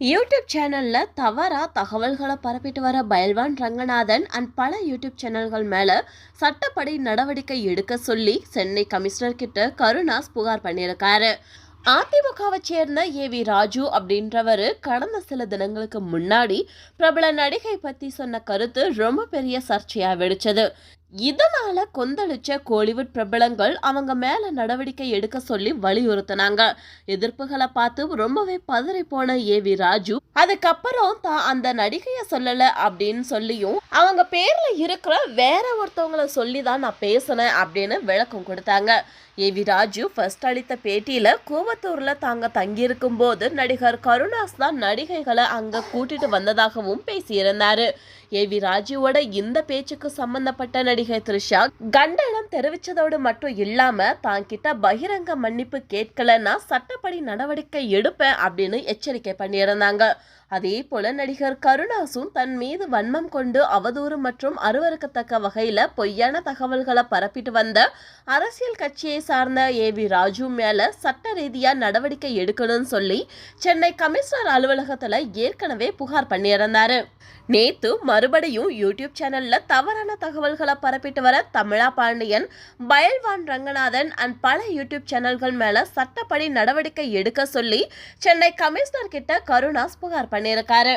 YouTube சேனலில் தவறாக தகவல்களை பரப்பிட்டு வர பயில்வான் ரங்கநாதன் அண்ட் பல யூடியூப் சேனல்கள் மேலே சட்டப்படி நடவடிக்கை எடுக்க சொல்லி சென்னை கமிஷனர் கிட்ட கருணாஸ் புகார் பண்ணியிருக்காரு. அதிமுகவை சேர்ந்த ஏ வி ராஜு அப்படின்றவர் கடந்த சில தினங்களுக்கு முன்னாடி பிரபல நடிகை பற்றி சொன்ன கருத்து ரொம்ப பெரிய சர்ச்சையாக வெடிச்சது. இதனால கொந்தளிச்ச கோலிவுட் பிரபலங்கள் அவங்க மேல நடவடிக்கை எடுக்க சொல்லி வலியுறுத்தினாங்க. எதிர்ப்புகளை பார்த்து ரொம்பவே பதறி போன ஏ வி ராஜு அதுக்கப்புறம் தான் அந்த நடிகைய சொல்லல அப்படின்னு சொல்லியும் அவங்க பேர்ல இருக்கிற வேற ஒருத்தவங்கள சொல்லி தான் நான் பேசினேன் அப்படின்னு விளக்கம் கொடுத்தாங்க. ஏ வி ராஜு ஃபர்ஸ்ட் அளித்த பேட்டியில கூவத்தூர்ல தாங்க தங்கியிருக்கும் போது நடிகர் கருணாஸ் தான் நடிகைகளை அங்க கூட்டிட்டு வந்ததாகவும் பேசியிருந்தாரு. ஏ வி ராஜுவோட இந்த பேச்சுக்கு சம்பந்தப்பட்ட நடிகை த்ரிஷா கண்டனம் தெரிவிச்சதோடு மட்டும் இல்லாம தான் கிட்ட பகிரங்க மன்னிப்பு கேட்கலன்னா சட்டப்படி நடவடிக்கை எடுப்பேன் அப்படின்னு எச்சரிக்கை பண்ணியிருந்தாங்க. அதே போல நடிகர் கருணாசும் தன் மீது வன்மம் கொண்டு அவதூறு மற்றும் அருவருக்கத்தக்க வகையில பொய்யான தகவல்களை பரப்பிட்டு வந்த அரசியல் கட்சியை சார்ந்த ஏ வி ராஜு மேல சட்ட ரீதியா நடவடிக்கை எடுக்கணும்னு சொல்லி சென்னை கமிஷனர் அலுவலகத்துல ஏற்கனவே புகார் பண்ணியிருந்தாரு. நேத்து மறுபடியும் யூடியூப் சேனல்ல தவறான தகவல்களை பரப்பிட்டு வர தமிழா பாண்டியன் பயல்வான் ரங்கநாதன் அண்ட் பல யூடியூப் சேனல்கள் மேல சட்டப்படி நடவடிக்கை எடுக்க சொல்லி சென்னை கமிஷனர் கிட்ட கருணாஸ் புகார் பண்ணி பண்ணியிருக்காரு